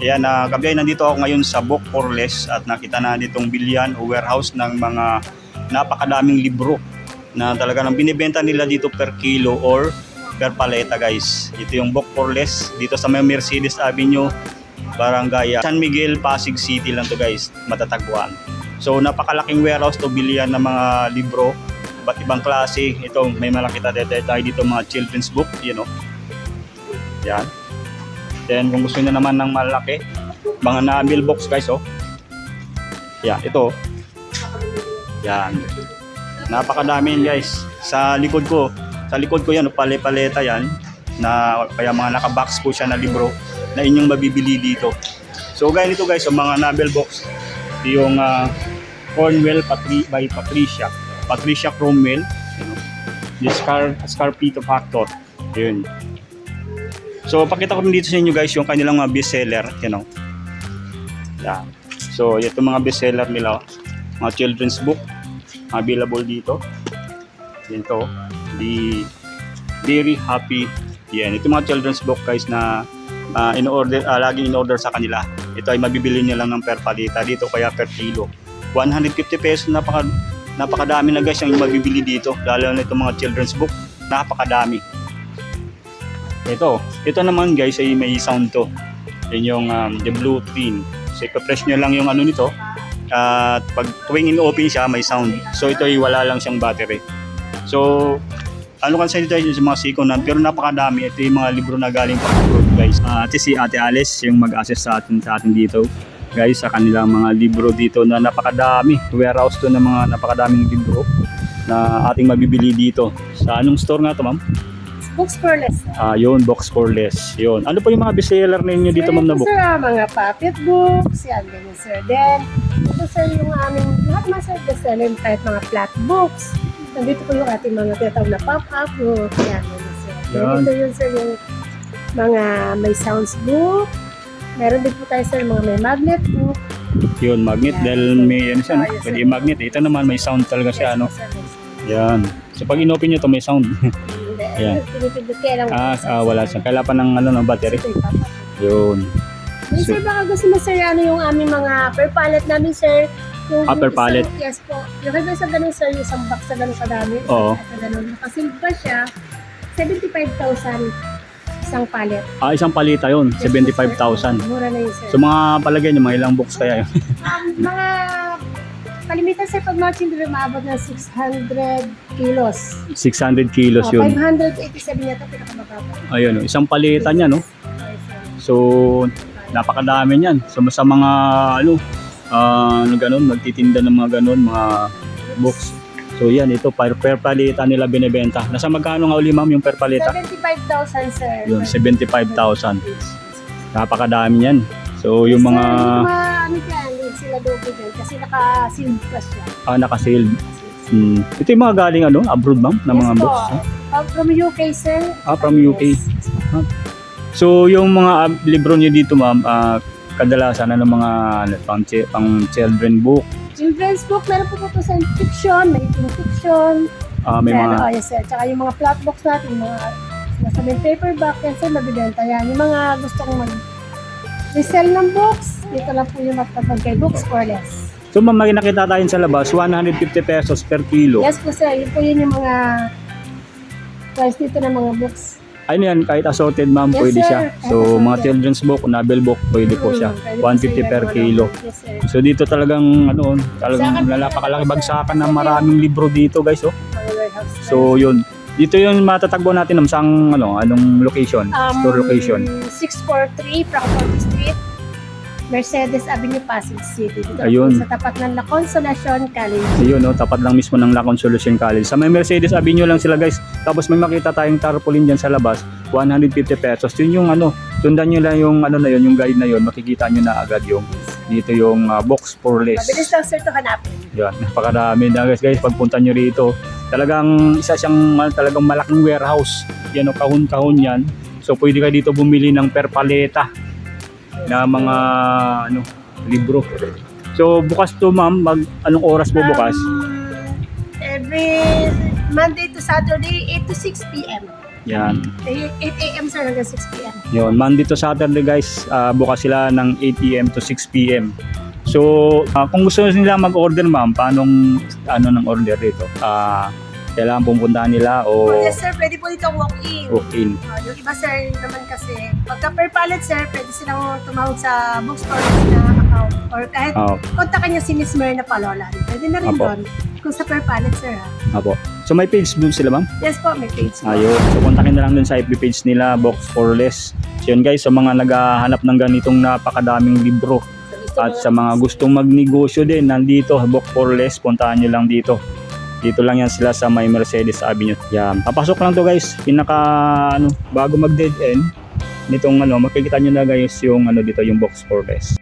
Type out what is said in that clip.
Ayan, uh, gabi ay nandito ako ngayon sa Less at nakita na ditong bilyan o warehouse ng mga napakadaming libro na talaga nang binibenta nila dito per kilo or per paleta guys. Ito yung Less dito sa may Mercedes Avenue, Barangay San Miguel, Pasig City lang to guys, matatagpuan. So napakalaking warehouse to bilyan ng mga libro, iba't ibang klase. Ito may malaki tayo dito mga children's book, you know. Yan. Then kung gusto niyo naman ng malaki, mga na-meal box guys oh. Yan, ito. Yan. Napakadami guys. Sa likod ko, sa likod ko yan, oh, pale-paleta yan na kaya mga naka-box po siya na libro na inyong mabibili dito. So ganito guys, yung mga Nabel box, yung ah, Cornwell Patri by Patricia. Patricia Cromwell, the Scar Scarpito Factor. Yun. So, pakita ko rin dito sa inyo guys yung kanilang mga bestseller, you know. Yan. So, ito mga bestseller nila, mga children's book, available dito. Dito, the Very Happy. Yan, ito mga children's book guys na uh, in-order, uh, laging in-order sa kanila. Ito ay mabibili niyo lang ng per palita dito, kaya per kilo. 150 pesos, napaka, napakadami na guys ang mabibili dito. Lalo na itong mga children's book, napakadami. Ito, ito naman guys ay may sound to. Yun yung um, the blue twin. So ipa-press nyo lang yung ano nito. At pag tuwing in-open siya, may sound. So ito ay wala lang siyang battery. So, ano kan sa dito ay sa mga second hand, pero napakadami. Ito yung mga libro na galing pa abroad guys. Uh, ito si Ate Alice, yung mag-assist sa atin, sa atin dito. Guys, sa kanilang mga libro dito na napakadami. Warehouse to ng mga napakadaming libro na ating mabibili dito. Sa anong store nga to ma'am? Books for less. Ah, yun, box for less. Yun. Ano po yung mga bestseller ninyo dito, ma'am, na book? Sir, ah, mga puppet books, yan, ganyan, sir. Then, ito, sir, yung aming, lahat mga sir, bestseller, kahit mga flat books. Nandito po yung ating mga tinatawag na pop-up book. Yan, ganyan, sir. Then, Yan. ito yun, sir, yung mga may sounds book. Meron din po tayo, sir, mga may magnet book. Yun, magnet. Yan. Dahil may, ano siya, no? Ah, yes, Pwede magnet. Ito naman, may sound talaga siya, ano? Yes, sir, yes, sir. Yan. So, pag in-open nyo to may sound. Hindi, Ayan. ah, ah, wala siya. Kailangan pa ng, ano, ng battery. Yun. May sir, baka gusto mo sir, ano yung aming mga per pallet namin sir. Yung, Ah, per yung pallet. Yes po. Yung kaya sa ganun sir, yung isang box sa ganun kadami. Oo. Sa ganun. Nakasilb pa siya. 75,000 isang pallet. Ah, isang palita yun. Yes po, sir. 75,000. Mura na yun sir. So, mga palagay nyo, mga ilang box kaya yun? um, mga kalimitan sir, pag mga children, maabot ng 600 kilos. 600 kilos Oh, yun. 587 yata pinakamababa. Ayun, oh, isang palita niya, no? Sir. So, napakadami niyan. So, sa mga, ano, ah, ano ganun, magtitinda ng mga ganun, mga books. So, yan, ito, per, per palita nila binibenta. Nasa magkano nga uli, ma'am, yung per palita? 75,000 sir. Yun, 75,000. Napakadami niyan. So, yung mga ano sila dobo dyan, kasi naka-sealed pa siya. ah, naka-sealed. Hmm. Ito yung mga galing, ano, abroad, ma'am, Yes mga po. books. no? Uh, from UK, sir. Ah, from UK. Yes. So, yung mga ah, libro niyo dito, ma'am, ah, kadalasan, ano, mga ano, pang, pang children book, Children's book, meron po po po sa fiction, may teen fiction. ah, may Meron, mga, oh, yes, sir. Tsaka yung mga flat box natin, yung mga nasa may paperback, yan, sir, mabibenta yan. Yung mga gusto kong mag resell ng books, dito lang po yung magtatag kay books for less. So ma'am, may nakita tayo sa labas, 150 pesos per kilo. Yes po, sir. Yun po yun yung mga price dito ng mga books. Ayun yan, kahit assorted ma'am, Yes, pwede sir. siya. Kahit So assorted. mga children's book, novel book, pwede po siya. Mm, pwede po 150 per sir, kilo. Yes, sir. So dito talagang, ano, talagang Saka- napakalaki bagsakan ng maraming libro dito guys. Oh. Mga warehouse. So yun, dito yung matatagbo natin ng sang, ano, anong location, Um, store location. 643 Frankfurt Street, Mercedes Avenue, Pasig City. Dito Ayun. sa tapat ng La Consolacion College. Ayun, no, tapat lang mismo ng La Consolution College. Sa may Mercedes Avenue lang sila guys. Tapos may makita tayong tarpaulin dyan sa labas, 150 pesos. Yun yung ano, sundan nyo lang yung ano na yun, yung guide na yun, makikita nyo na agad yung dito yung ah, box for less. Mabilis lang sir ito hanapin. Yan, napakarami na guys guys pagpunta nyo rito. Talagang isa siyang talagang malaking warehouse. Yan o kahon-kahon yan. So pwede kayo dito bumili ng per paleta na mga ano libro. So bukas to ma'am, mag anong oras po bukas? Um, every Monday to Saturday, 8 to 6 p.m. Yan. 8 a.m. sir hanggang 6 p.m. Yun, Monday to Saturday guys, ah, bukas sila ng 8 a.m. to 6 p.m. So, ah, kung gusto nila mag-order ma'am, paano ano ng order dito? Ah, kailangan pupuntahan nila o Oh, yes sir, pwede po dito walk-in. walk-in. Uh, yung iba sir naman kasi, pagka per pallet sir, pwede silang tumawag sa bookstore na account or kahit Ah, kontakan niya si Miss Myrna Palola. Pwede na rin Apo. doon. Kung sa per pallet sir ha. apo. So may page doon sila ma'am? Yes po, may page. Ayun. So kontakin na lang dun sa FB page nila, Box for Less. So yun guys, sa mga naghahanap ng ganitong napakadaming libro at sa mga gustong magnegosyo din, nandito, Box for Less, puntahan nyo lang dito. Dito lang yan sila sa may Mercedes Avenue. Yan. Papasok lang to guys. Pinaka, ano, bago mag dead end, nitong ano, makikita nyo na guys yung ano dito, yung Box for Less.